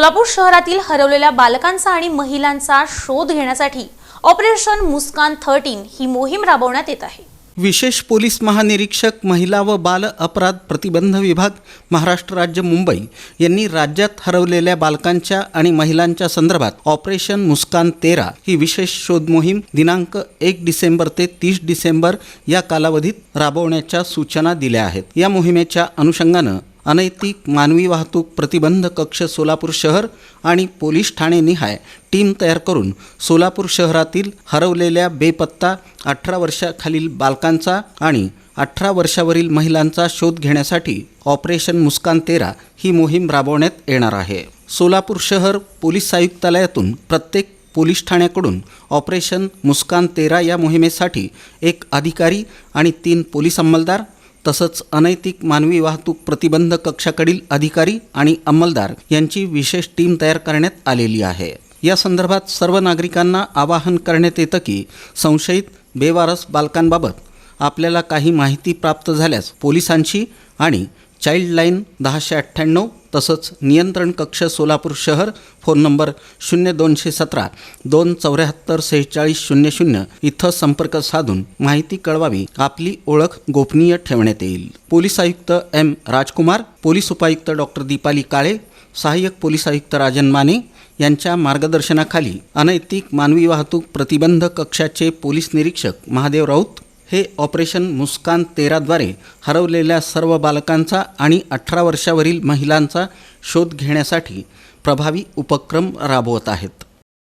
सोलापूर शहरातील हरवलेल्या बालकांचा आणि महिलांचा शोध घेण्यासाठी ऑपरेशन मुस्कान थर्टीन ही मोहीम राबवण्यात येत आहे. विशेष पोलीस महानिरीक्षक महिला व बाल अपराध प्रतिबंध विभाग महाराष्ट्र राज्य मुंबई यांनी राज्यात हरवलेल्या बालकांच्या आणि महिलांच्या संदर्भात ऑपरेशन मुस्कान तेरा ही विशेष शोध मोहीम दिनांक एक डिसेंबर ते तीस डिसेंबर या कालावधीत राबवण्याच्या सूचना दिल्या आहेत. या मोहिमेच्या अनुषंगानं अनैतिक मानवी वाहतूक प्रतिबंध कक्ष सोलापूर शहर आणि पोलीस ठाणे निहाय टीम तयार करून सोलापूर शहरातील हरवलेल्या बेपत्ता अठरा वर्षाखालील बालकांचा आणि अठरा वर्षावरील महिलांचा शोध घेण्यासाठी ऑपरेशन मुस्कान तेरा ही मोहीम राबवण्यात येणार आहे. सोलापूर शहर पोलीस आयुक्तालयातून प्रत्येक पोलीस ठाण्याकडून ऑपरेशन मुस्कान तेरा या मोहिमेसाठी एक अधिकारी आणि तीन पोलीस अंमलदार तसंच अनैतिक मानवी वाहतूक प्रतिबंध कक्षाकडील अधिकारी आणि अंमलदार यांची विशेष टीम तयार करण्यात आलेली आहे. या संदर्भात सर्व नागरिकांना आवाहन करण्यात येतं की संशयित बेवारस बालकांबाबत आपल्याला काही माहिती प्राप्त झाल्यास पोलिसांशी आणि चाइल्डलाईन दहाशे अठ्ठ्याण्णव तसंच नियंत्रण कक्ष सोलापूर शहर फोन नंबर शून्य दोनशे सतरा दोन चौऱ्याहत्तर सेहेचाळीस शून्य शून्य इथं संपर्क साधून माहिती कळवावी आपली ओळख गोपनीय ठेवण्यात येईल. पोलीस आयुक्त एम राजकुमार पोलीस उपायुक्त डॉक्टर दीपाली काळे सहाय्यक पोलीस आयुक्त राजन माने यांच्या मार्गदर्शनाखाली अनैतिक मानवी वाहतूक प्रतिबंध कक्षाचे पोलीस निरीक्षक महादेव राऊत हे ऑपरेशन मुस्कान तेराद्वारे हरवलेल्या सर्व बालकांचा आणि अठरा वर्षावरील महिलांचा शोध घेण्यासाठी प्रभावी उपक्रम राबवत आहेत.